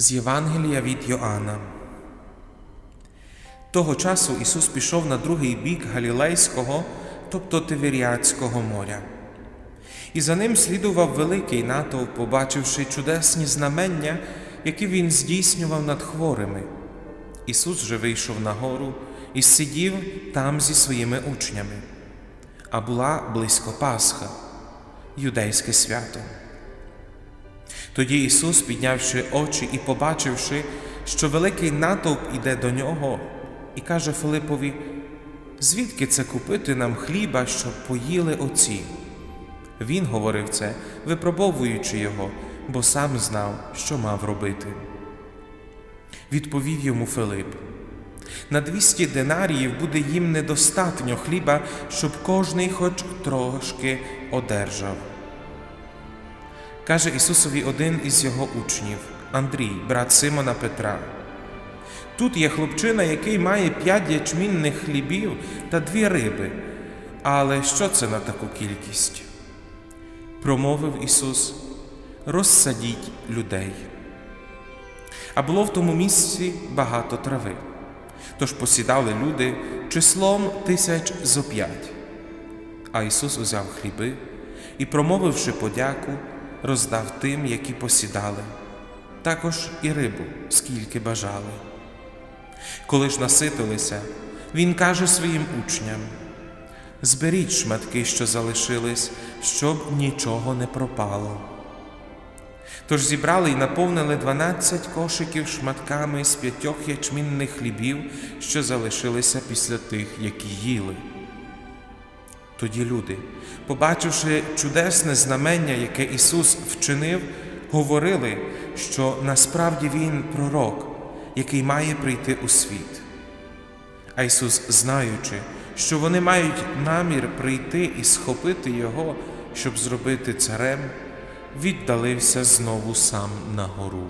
З Євангелія від Йоанна. Того часу Ісус пішов на другий бік Галілейського, тобто Тиверіадського моря. І за ним слідував великий натовп, побачивши чудесні знамення, які він здійснював над хворими. Ісус же вийшов на гору і сидів там зі своїми учнями. А була близько Пасха, юдейське свято. Тоді Ісус, піднявши очі і побачивши, що великий натовп іде до нього, і каже Филипові, звідки це купити нам хліба, щоб поїли оці? Він говорив це, випробовуючи його, бо сам знав, що мав робити. Відповів йому Филип: на двісті динаріїв буде їм недостатньо хліба, щоб кожний хоч трошки одержав. Каже Ісусові один із його учнів, Андрій, брат Симона Петра. Тут є хлопчина, який має п'ять ячмінних хлібів та дві риби. Але що це на таку кількість? Промовив Ісус, розсадіть людей. А було в тому місці багато трави. Тож посідали люди числом тисяч зо п'ять. А Ісус узяв хліби і, промовивши подяку, роздав тим, які посідали, також і рибу, скільки бажали. Коли ж наситилися, Він каже своїм учням: зберіть шматки, що залишились, щоб нічого не пропало. Тож зібрали й наповнили дванадцять кошиків шматками з п'ятьох ячмінних хлібів, що залишилися після тих, які їли. Тоді люди, побачивши чудесне знамення, яке Ісус вчинив, говорили, що насправді Він пророк, який має прийти у світ. А Ісус, знаючи, що вони мають намір прийти і схопити Його, щоб зробити царем, віддалився знову сам на гору.